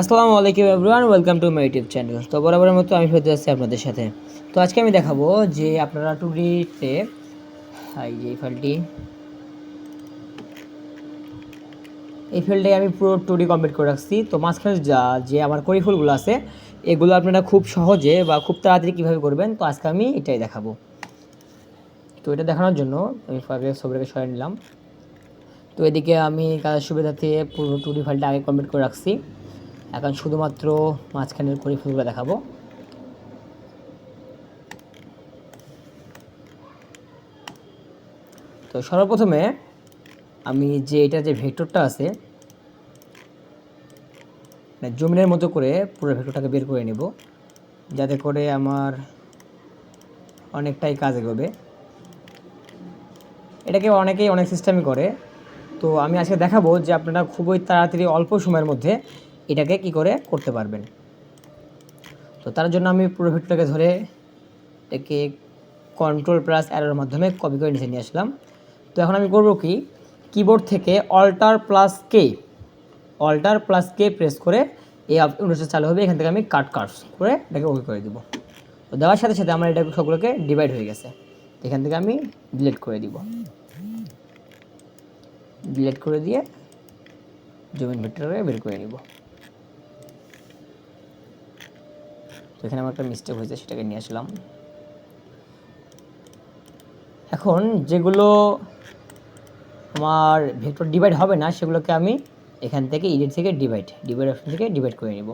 আসসালামু আলাইকুম everyone welcome to my YouTube channel তো বরাবরের মতো আমি ফেরত আসছি আপনাদের সাথে। তো আজকে আমি দেখাবো যে আপনারা টুডিতে এই যে এই ফাইলটি এই ফিল্ডে আমি পুরো টুডি কমপ্লিট করে রাখছি। তো মাঝখানে যা যে আমার করিফুলগুলো আছে, এগুলো আপনারা খুব সহজে বা খুব তাড়াতাড়ি কীভাবে করবেন, তো আজকে আমি এটাই দেখাবো। তো এটা দেখানোর জন্য আমি ফাইভে সবাইকে সরাই নিলাম। তো এদিকে আমি কাজের সুবিধাতে পুরো টুডি ফাইলটা আগে কমপ্লিট করে রাখছি। এখন শুধুমাত্র মাঝখানের করিফুলগুলো দেখাবো। তো সর্বপ্রথমে আমি যে এটা যে ভেক্টরটা আছে মানে জমিনের মতো করে পুরো ভেক্টরটাকে বের করে নেব, যাতে করে আমার অনেকটাই কাজ এগোবে। এটাকে অনেকেই অনেক সিস্টেমই করে। তো আমি আজকে দেখাবো যে আপনারা খুবই তাড়াতাড়ি অল্প সময়ের মধ্যে এটাকে কি করে করতে পারবেন? তো তার জন্য আমি পুরো ভিডিওটাকে ধরে এটাকে কন্ট্রোল প্লাস অ্যারোর মাধ্যমে কপি করে নিচে নিয়ে আসলাম। তো এখন আমি করব কি? কিবোর্ড থেকে alt plus K alt plus K press করে এই অনুষ্ঠান চালু হবে। এখান থেকে আমি কাট কাটস করে এটাকে ওকে করে দিব। তো দেওয়ার সাথে সাথে আমার এটা সবগুলোকে ডিভাইড হয়ে গেছে। এখান থেকে আমি ডিলিট করে দিব। ডিলেট করে দিয়ে জমিন ভেক্টরে বের করে নিব। তো এখানে আমার একটা মিস্টেক হয়েছে, সেটাকে নিয়ে আসলাম। এখন যেগুলো আমার ভেক্টর ডিভাইড হবে না, সেগুলোকে আমি এখান থেকে ইডিট থেকে ডিভাইড ডিভাইড অপশন থেকে ডিভাইড করে নিব।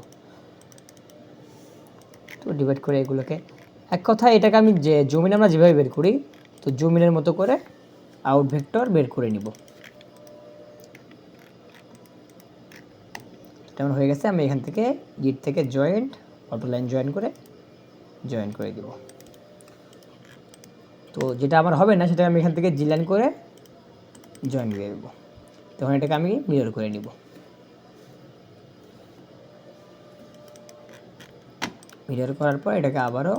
তো ডিভাইড করে এগুলোকে এক কথা এটাকে আমি যে জমিন আমরা যেভাবে বের করি, তো জমিনের মতো করে আউট ভেক্টর বের করে নিব। তেমন হয়ে গেছে, আমি এখান থেকে গিট থেকে জয়েন্ট অটো লাইন জয়েন করে জয়েন করে দেব। তো যেটা আমার হবে না সেটা আমি এখান থেকে জি লাইন করে জয়েন করে দেবো। তখন এটাকে আমি মিরর করে নিব। মিরর করার পর এটাকে আবারও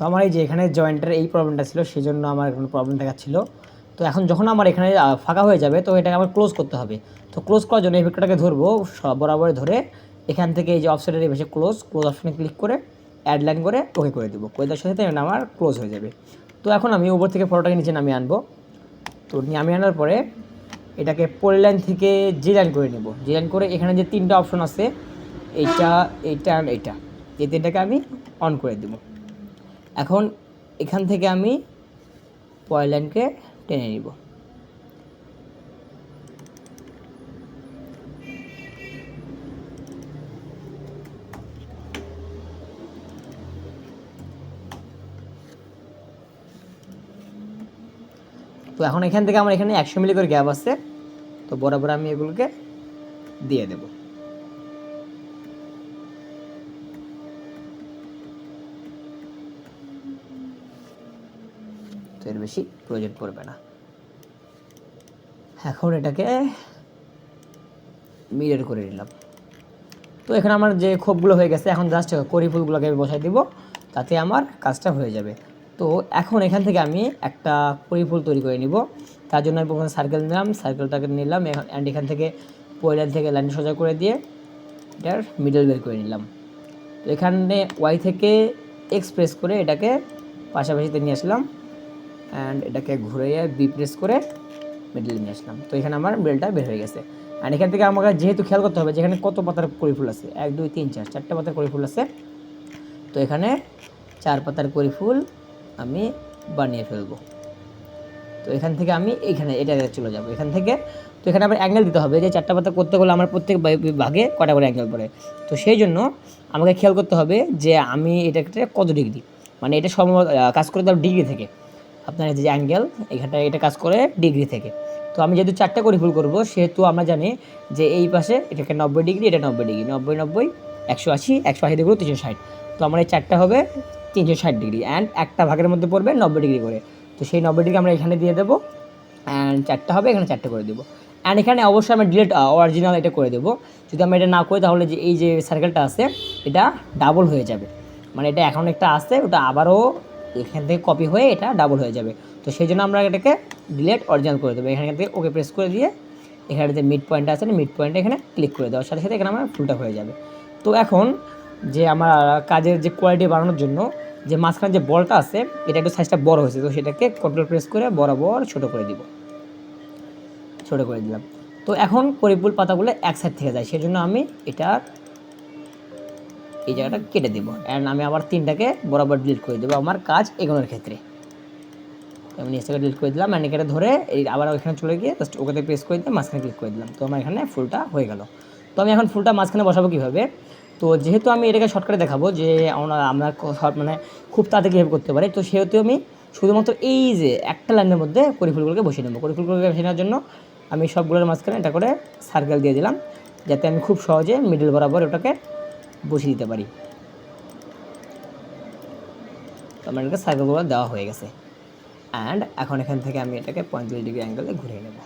তো আমার এই যে এখানে জয়েন্টের এই প্রবলেমটা ছিল সেই জন্য আমার এখন প্রবলেম দেখাচ্ছিল। তো এখন যখন আমার এখানে ফাঁকা হয়ে যাবে, তো এটাকে আমার ক্লোজ করতে হবে। তো ক্লোজ করার জন্য এই ভেক্টরটাকে ধরবো বরাবর ধরে এখান থেকে এই যে অফসাইডের এই ক্লোজ ক্লোজ অপশানে ক্লিক করে অ্যাড লাইন করে ওকে করে দেবো। করে দেওয়ার সাথে আমার ক্লোজ হয়ে যাবে। তো এখন আমি উপর থেকে ফটোটাকে নিচে নামিয়ে আনব। তো নামিয়ে আনার পরে এটাকে পলি লাইন থেকে জি লাইন করে নেব। জি লাইন করে এখানে যে তিনটা অপশন আছে, এইটা এইটা এইটা। এই তিনটাকে আমি অন করে দেবো। এখন এখান থেকে আমি লাইনকে টেনে নিব। তো এখন এখান থেকে আমার এখানে একশো মিলি করে গ্যাপ আছে, তো বরাবর আমি এগুলোকে দিয়ে দেবো। এর বেশি প্রয়োজন পড়বে না। এখন এটাকে মিরর করে নিলাম। তো এখানে আমার যে খোপগুলো হয়ে গেছে, এখন জাস্ট করি ফুলগুলোকে আমি বসাই দিব, তাতে আমার কাজটা হয়ে যাবে। তো এখন এখান থেকে আমি একটা করি ফুল তৈরি করে নিব। তার জন্য আমি প্রথমে সার্কেল নিলাম সার্কেলটাকে নিলাম অ্যান্ড এখান থেকে পয়লান থেকে লাইন সোজা করে দিয়ে এটার মিডল বের করে নিলাম। তো এখানে ওয়াই থেকে এক্সপ্রেস করে এটাকে পাশাপাশিতে নিয়ে আসলাম। অ্যান্ড এটাকে ঘুরিয়ে বি প্রেস করে মিডলে নিয়ে আসলাম। তো এখানে আমার মিডলটা বের হয়ে গেছে। অ্যান্ড এখান থেকে আমাকে যেহেতু খেয়াল করতে হবে যেখানে কত পাতার কড়ি ফুল আছে। এক, দুই, তিন, চার, চারটে পাতার কড়ি ফুল আছে। তো এখানে চার পাতার কড়ি ফুল আমি বানিয়ে ফেলব। তো এখান থেকে আমি এখানে, এটা চলে যাব। এখান থেকে, তো এখানে আবার অ্যাঙ্গেল দিতে হবে যে চারটা পাতা করতে গেলে আমার প্রত্যেক ভাগে কটা করে অ্যাঙ্গেল পড়ে। তো সেই জন্য আমাকে খেয়াল করতে হবে যে আমি এটাকে কত ডিগ্রি মানে এটা সম কাজ করে দেওয়া ডিগ্রি থেকে। আপনার যে অ্যাঙ্গেল এখানটা এটা কাজ করে ডিগ্রি থেকে। তো আমি যেহেতু চারটা করে ফুল করব, সেহেতু আমরা জানি যে এই পাশে এটাকে নব্বই ডিগ্রি এটা নব্বই ডিগ্রি নব্বই নব্বই, একশো আশি একশো আশি ডিগ্রি তিনশো ষাট। তো আমার এই চারটা হবে তিনশো ষাট ডিগ্রি অ্যান্ড একটা ভাগের মধ্যে পড়বে নব্বই ডিগ্রি করে। তো সেই নব্বই ডিগ্রি আমরা এখানে দিয়ে দেবো অ্যান্ড চারটা হবে, এখানে চারটে করে দেবো। অ্যান্ড এখানে অবশ্যই আমি ডিলেট অরিজিনাল এটা করে দেবো। যদি আমি এটা না করি, তাহলে যে এই যে সার্কেলটা আছে, এটা ডাবল হয়ে যাবে। মানে এটা এখন একটা আসছে ওটা আবারও এখান থেকে কপি হয়ে এটা ডাবল হয়ে যাবে। তো সেই জন্য আমরা এটাকে ডিলেট অরিজিনাল করে দেবো। এখান থেকে ওকে প্রেস করে দিয়ে এখানে যে মিড পয়েন্ট আছে মিড পয়েন্টে এখানে ক্লিক করে দেওয়ার সাথে সাথে এখানে আমার ফুলটা হয়ে যাবে। তো এখন যে আমার কাজের যে কোয়ালিটি বাড়ানোর জন্য যে মাঝখানে যে বলটা আছে, এটা একটু সাইজটা বড় হয়েছে, তো সেটাকে কন্ট্রোল প্রেস করে বরাবর ছোট করে দিব। ছোট করে দিলাম। তো এখন পরিপুল পাতাগুলো এক সাইড থেকে যায়, সেজন্য আমি এটা এই জায়গাটা কেটে দেবো। অ্যান্ড আমি আবার তিনটাকে বরাবর ডিলিট করে দেবো আমার কাজ এগোনোর ক্ষেত্রে। আমি নিচটাকে ডিলিট করে দিলাম অ্যান্ড এখানে ধরে এই আবার ওইখানে চলে গিয়ে জাস্ট ওকে প্রেস করে দিয়ে মাঝখানে ক্লিক করে দিলাম। তো আমার এখানে ফুলটা হয়ে গেল। তো আমি এখন ফুলটা মাঝখানে বসাবো কীভাবে? তো যেহেতু আমি এটাকে শর্টকাটে দেখাবো যে আমরা আমরা মানে খুব তাড়াতাড়ি কীভাবে করতে পারি, তো সেহেতু আমি শুধুমাত্র এই যে একটা লাইনের মধ্যে করি ফুলগুলোকে বসিয়ে নেব। করি ফুলগুলোকে বসিয়ে নেওয়ার জন্য আমি সবগুলোর মাঝখানে এটা করে সার্কেল দিয়ে দিলাম, যাতে আমি খুব সহজে মিডল বরাবর ওটাকে বসিয়ে দিতে পারি। তো আমার এটাকে সার্কেলগুলো দেওয়া হয়ে গেছে। অ্যান্ড এখন এখান থেকে আমি এটাকে পঁয়তাল্লিশ ডিগ্রি অ্যাঙ্গেলে ঘুরিয়ে নেব।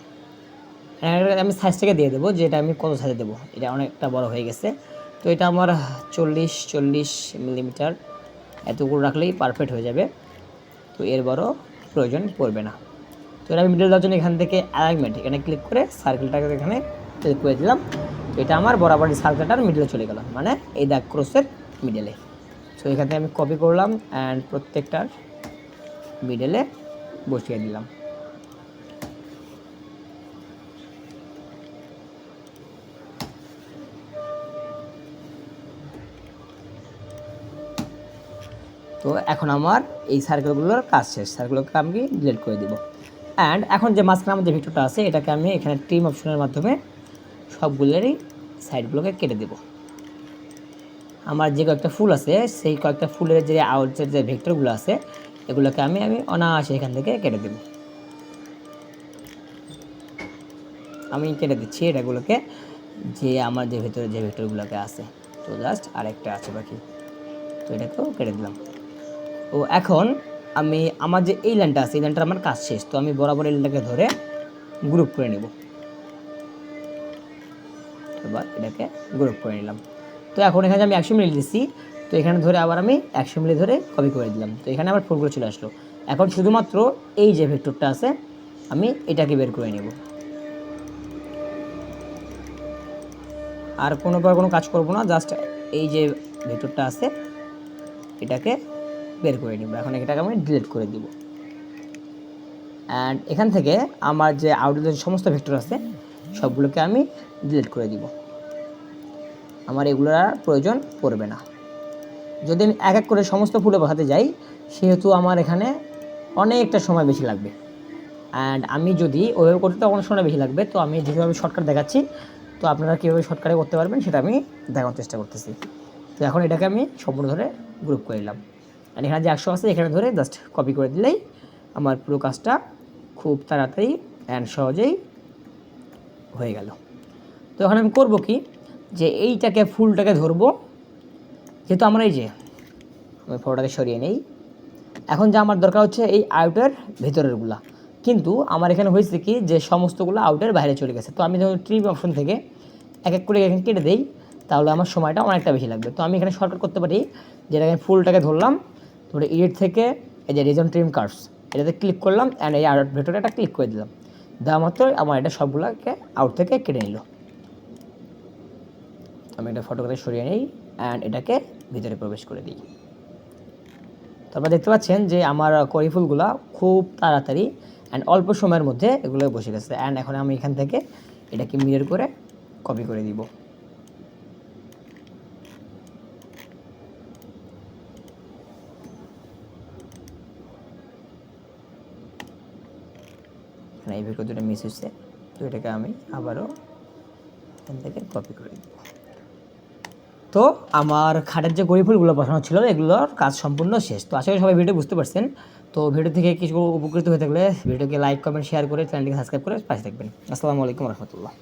আমি সাইজটাকে দিয়ে দেবো যে এটা আমি কত সাইজে দেবো, এটা অনেকটা বড় হয়ে গেছে। তো এটা আমার চল্লিশ চল্লিশ মিলিমিটার এতগুলো রাখলেই পারফেক্ট হয়ে যাবে। তো এর বড় প্রয়োজন পড়বে না। তো আমি মিডল দেওয়ার জন্য এখান থেকে অ্যালাইনমেন্ট এখানে ক্লিক করে সার্কেলটাকে এখানে ক্লিক করে দিলাম। তো এটা আমার বরাবরই সার্কেলটার মিডলে চলে গেল মানে এই দাগ ক্রসের মিডলে সো এখান থেকে আমি কপি করলাম অ্যান্ড প্রত্যেকটার মিডলে বসিয়ে দিলাম। তো এখন আমার এই সার্কেলগুলোর কাজ শেষ। সার্কেলগুলোকে আমি ডিলিট করে দিব। অ্যান্ড এখন যে মাঝখানে আমার যে ভিক্টরটা আছে, এটাকে আমি এখানে ট্রিম অপশনের মাধ্যমে সবগুলোরই সাইডগুলোকে কেটে দেব। আমার যে কয়েকটা ফুল আছে, সেই কয়েকটা ফুলের যে আউটের যে ভেক্টরগুলো আছে, এগুলোকে আমি আমি অনায়াসে এখান থেকে কেটে দেব। আমি কেটে দিচ্ছি এটাগুলোকে, যে আমার যে ভেতরে যে ভেক্টরগুলোকে আছে। তো জাস্ট আরেকটা আছে বাকি। তো এটাকেও কেটে দিলাম। ও, এখন আমি, আমার যে এই লাইনটা আছে, এই লাইনটা আমার কাজ শেষ। তো আমি বরাবর এই লাইনটাকে ধরে গ্রুপ করে নেব। এবার এটাকে গ্রুপ করে নিলাম। তো এখন এখানে আমি একশো মিলি দিচ্ছি তো এখানে ধরে আবার আমি একশো মিলি ধরে কপি করে দিলাম। তো এখানে আমার ফুলগুলো চলে আসলো। এখন শুধুমাত্র এই যে ভেক্টরটা আছে, আমি এটাকে বের করে নেব। আর কোনো বার কোনো কাজ করব না জাস্ট এই যে ভেক্টরটা আছে, এটাকে বের করে নিব। এখন এটাকে আমি ডিলিট করে দিব। অ্যান্ড এখান থেকে আমার যে আউটডোর সমস্ত ভেক্টর আছে, সবগুলোকে আমি ডিলিট করে দিব। আমার এগুলোর আর প্রয়োজন পড়বে না। যদি আমি এক এক করে সমস্ত ফুলে বসাতে যাই, সেহেতু আমার এখানে অনেকটা সময় বেশি লাগবে। অ্যান্ড আমি যদি ওইভাবে করতে তো অনেক সময় বেশি লাগবে, তো আমি যেভাবে শর্টকাট দেখাচ্ছি, তো আপনারা কীভাবে শর্টকাটে করতে পারবেন সেটা আমি দেখানোর চেষ্টা করতেছি। তো এখন এটাকে আমি সম্পূর্ণ ধরে গ্রুপ করে নিলাম। আর এখানে যে একশো আছে, এখানে ধরে জাস্ট কপি করে দিলেই আমার পুরো কাজটা খুব তাড়াতাড়ি অ্যান্ড সহজেই হয়ে গেল। তো এখন আমি করব কি? যে এইটাকে, ফুলটাকে ধরবো। যেহেতু আমরা এই যে, আমি ফটোটাকে সরিয়ে নেই। এখন যা আমার দরকার হচ্ছে এই আউটের ভেতরেরগুলা। কিন্তু আমার এখানে হয়েছে কি যে সমস্তগুলো আউটের বাইরে চলে গেছে। তো আমি যখন ট্রিম অপশন থেকে এক এক করে এখানে কেটে দেই, তাহলে আমার সময়টা অনেকটা বেশি লাগবে। তো আমি এখানে শর্টকাট করতে পারি, যেটাকে ফুলটাকে ধরলাম। ধরে এডিট থেকে এই যে রিজন ট্রিম কার্ভস এটাতে ক্লিক করলাম অ্যান্ড এই আউট ভেতরে একটা ক্লিক করে দিলাম। দেওয়া মাত্র আমার এটা সবগুলোকে আউট থেকে কেটে নিল। আমি এটা ফটোগ্রাফি সরিয়ে নিই অ্যান্ড এটাকে ভিতরে প্রবেশ করে দিই। তারপর দেখতে পাচ্ছেন যে আমার কড়ি ফুলগুলো খুব তাড়াতাড়ি অ্যান্ড অল্প সময়ের মধ্যে এগুলো বসে গেছে। অ্যান্ড এখন আমি এখান থেকে এটাকে মিরর করে কপি করে দিব। এই ভিডিও দুটো মিস হচ্ছে তো এটাকে আমি আবারও এখান থেকে কপি করে দিব। তো আমার খাটের যে গড়ি ফুলগুলো বসানো ছিল, এগুলোর কাজ সম্পূর্ণ শেষ। তো আশা করি সবাই ভিডিও বুঝতে পারছেন। তো ভিডিও থেকে কিছু উপকৃত হয়ে থাকলে ভিডিওকে লাইক, কমেন্ট শেয়ার করে চ্যানেলটিকে সাবস্ক্রাইব করে পাশে থাকবেন। আসসালামু আলাইকুম রহমতুল্লাহ।